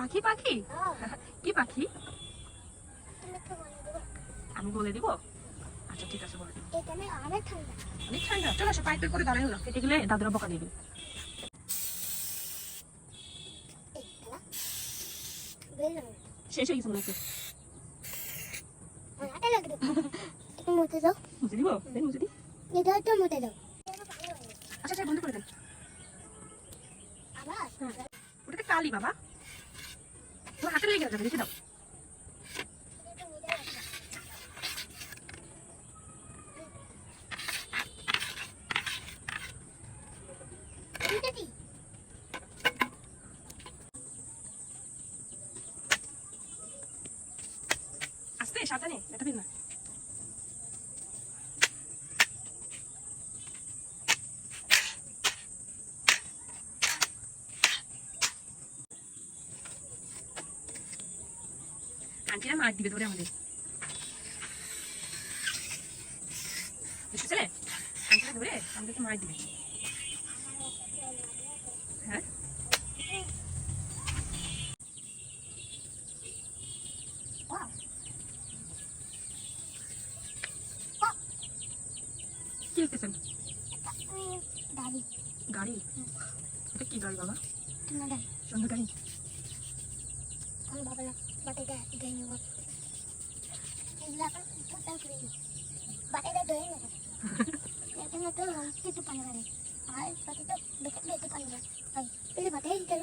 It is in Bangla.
পাখি পাখি? হ্যাঁ, কি পাখি? আমি বলে দিব? আচ্ছা ঠিক আছে বলে দিব। অনেক ঠান্ডা। অনেক ঠান্ডা। চলো পাইপের করে দাঁড়াই না কেটে গেলে দাদুরা বকা দিবে শেষ হয়ে গেছে মনে হচ্ছে। দাও। মুছে দিব? দেন মুছে এটা মুতে দাও। আচ্ছা আচ্ছা বন্ধ করে দেন। আবার? হ্যাঁ। ওটাতে কালি বাবা। তোমার হাতে লেগে যাবে রেখে দাও সাবধানে এটা দিন না। আন্টিরা মার দিবে ধরে আমাদের বুঝতেছিলে আন্টিরা ধরে আমাদেরকে মার দিবে হ্যাঁ. কি লিখতেছেন উম, গাড়ি এটা কি গাড়ি বাবা সুন্দর গাড়ি আমার বাবা না বাটাটা ধুয়ে নেব এগুলো এখন কোথাও করে নিই বাটাটা ধুয়ে নেব এখানে তো কিছু পানি পানি আর বাটাটা বেটে বেটে পানি পানি এই বাটাই দিতে